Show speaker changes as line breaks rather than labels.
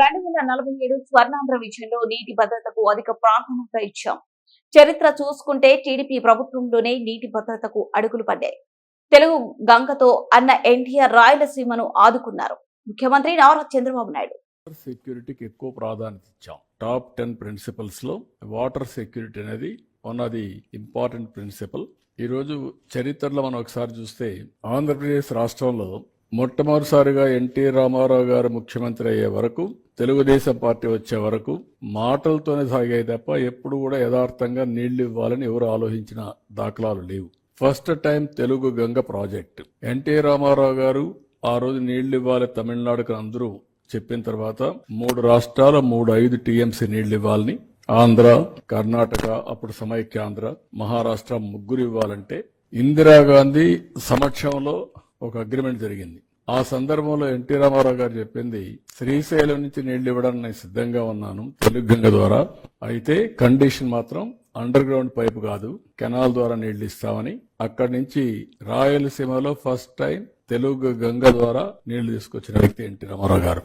రెండు వేల నలభై ఏడు స్వర్ణాంధ్ర విజయంలో నీటి భద్రతకు అధిక ప్రాధాన్యత ఇచ్చాం. చరిత్ర చూసుకుంటే టీడీపీ ప్రభుత్వంలోనే నీటి భద్రతకు అడుగులు పడ్డాయి. తెలుగు గంగతో అన్న ఎన్టీఆర్ రాయలసీమను ఆదుకున్నారు. ముఖ్యమంత్రి నారా చంద్రబాబు నాయుడు.
సెక్యూరిటీకి ఎక్కువ ప్రాధాన్యత ఇచ్చాం. టాప్ టెన్ ప్రిన్సిపల్స్లో వాటర్ సెక్యూరిటీ అనేది one of the important principle ఈరోజు చరిత్రలో మనం ఒకసారి చూస్తే ఆంధ్రప్రదేశ్ రాష్ట్రంలో మొట్టమొదటిసారిగా ఎన్టీ రామారావు గారు ముఖ్యమంత్రి అయ్యే వరకు తెలుగుదేశం పార్టీ వచ్చే వరకు మాటలతోనే సాగాయి తప్ప ఎప్పుడు కూడా యథార్థంగా నీళ్ళు ఇవ్వాలని ఎవరు ఆలోచించిన దాఖలాలు లేవు. First time Telugu Ganga project. NT Rama Rao గారు ఆ రోజు నీళ్ళు ఇవ్వాలి తమిళనాడుకు అందరూ చెప్పిన తర్వాత మూడు రాష్ట్రాల మూడు ఐదు టీఎంసీ నీళ్ళు ఇవ్వాలని ఆంధ్ర కర్ణాటక అప్పుడు సమైక్యాంధ్ర మహారాష్ట్ర ముగ్గురు ఇవ్వాలంటే ఇందిరాగాంధీ సమక్షంలో ఒక అగ్రిమెంట్ జరిగింది. ఆ సందర్భంలో ఎన్టీ రామారావు గారు చెప్పింది శ్రీశైలం నుంచి నీళ్ళు ఇవ్వడానికి నేను సిద్ధంగా ఉన్నాను తెలుగు గంగ ద్వారా. అయితే కండిషన్ మాత్రం అండర్ గ్రౌండ్ పైప్ కాదు కెనాల్ ద్వారా నీళ్ళు ఇస్తామని. అక్కడి నుంచి రాయలసీమలో ఫస్ట్ టైం తెలుగు గంగ ద్వారా నీళ్ళు తీసుకొచ్చిన వ్యక్తి ఎన్టీ రామారావు గారు.